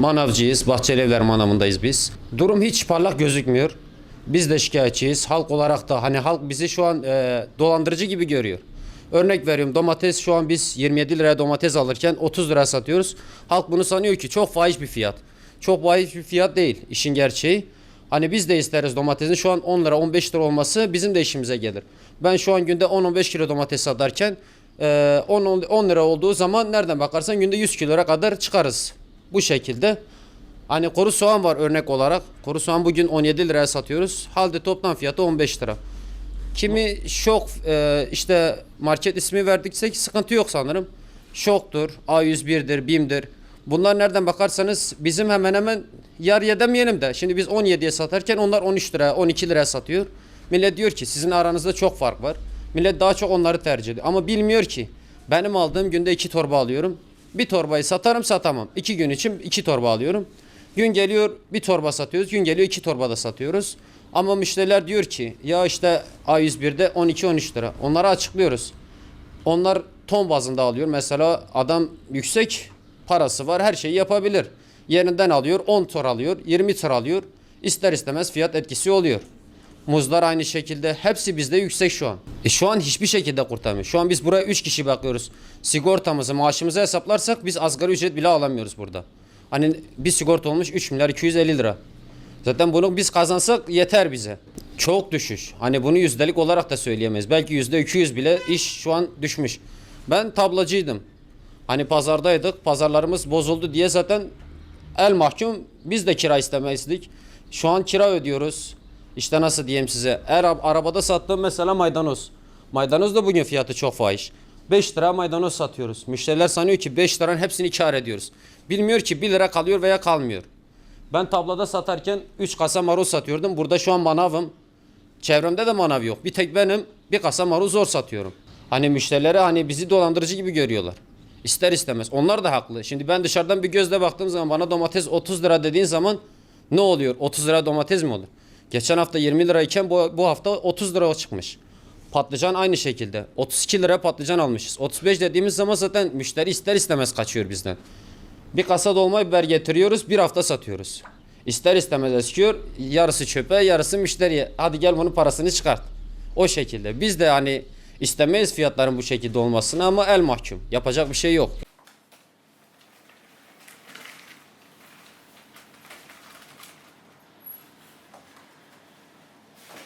Manavcıyız, Bahçeli Evler manavındayız biz. Durum hiç parlak gözükmüyor. Biz de şikayetçiyiz. Halk olarak da hani halk bizi şu an e, dolandırıcı gibi görüyor. Örnek veriyorum domates şu an biz 27 liraya domates alırken 30 lira satıyoruz. Halk bunu sanıyor ki çok fahiş bir fiyat. Çok fahiş bir fiyat değil işin gerçeği. Hani biz de isteriz domatesin şu an 10 lira 15 lira olması bizim de işimize gelir. Ben şu an günde 10-15 kilo domates satarken e, 10, 10 lira olduğu zaman nereden bakarsan günde 100 kiloya kadar çıkarız. Bu şekilde. Hani kuru soğan var örnek olarak. Kuru soğan bugün 17 liraya satıyoruz. Halde toplam fiyatı 15 lira. Kimi şok e, işte market ismi verdiksek sıkıntı yok sanırım. Şoktur, A101'dir, BİM'dir. Bunlar nereden bakarsanız bizim hemen hemen yarıya demeyelim de. Şimdi biz 17'ye satarken onlar 13 lira, 12 liraya satıyor. Millet diyor ki sizin aranızda çok fark var. Millet daha çok onları tercih ediyor. Ama bilmiyor ki benim aldığım günde iki torba alıyorum. Bir torbayı satarım satamam. İki gün için iki torba alıyorum. Gün geliyor bir torba satıyoruz. Gün geliyor iki torba da satıyoruz. Ama müşteriler diyor ki ya işte A101'de 12-13 lira. Onlara açıklıyoruz. Onlar ton bazında alıyor. Mesela adam yüksek parası var her şeyi yapabilir. Yerinden alıyor 10 tor alıyor 20 tor alıyor. İster istemez fiyat etkisi oluyor. Muzlar aynı şekilde hepsi bizde yüksek şu an. E şu an hiçbir şekilde kurtarmıyor. Şu an biz buraya 3 kişi bakıyoruz. Sigortamızı maaşımızı hesaplarsak biz asgari ücret bile alamıyoruz burada. Hani bir sigorta olmuş 3 milyar 250 lira. Zaten bunu biz kazansak yeter bize. Çok düşüş. Hani bunu yüzdelik olarak da söyleyemeyiz. Belki yüzde 200 bile iş şu an düşmüş. Ben tablacıydım. Hani pazardaydık. Pazarlarımız bozuldu diye zaten el mahkum biz de kira istemezdik. Şu an kira ödüyoruz. İşte nasıl diyeyim size. Eğer ab- arabada sattığım mesela maydanoz. Maydanoz da bugün fiyatı çok fahiş. 5 lira maydanoz satıyoruz. Müşteriler sanıyor ki 5 liranın hepsini kar ediyoruz. Bilmiyor ki 1 lira kalıyor veya kalmıyor. Ben tablada satarken 3 kasa marul satıyordum. Burada şu an manavım. Çevremde de manav yok. Bir tek benim bir kasa marul zor satıyorum. Hani müşterilere hani bizi dolandırıcı gibi görüyorlar. İster istemez. Onlar da haklı. Şimdi ben dışarıdan bir gözle baktığım zaman bana domates 30 lira dediğin zaman ne oluyor? 30 lira domates mi olur? Geçen hafta 20 lirayken bu, bu hafta 30 lira çıkmış. Patlıcan aynı şekilde. 32 lira patlıcan almışız. 35 dediğimiz zaman zaten müşteri ister istemez kaçıyor bizden. Bir kasa dolma biber getiriyoruz, bir hafta satıyoruz. İster istemez eskiyor, yarısı çöpe, yarısı müşteriye. Hadi gel bunun parasını çıkart. O şekilde. Biz de hani istemeyiz fiyatların bu şekilde olmasını ama el mahkum. Yapacak bir şey yok.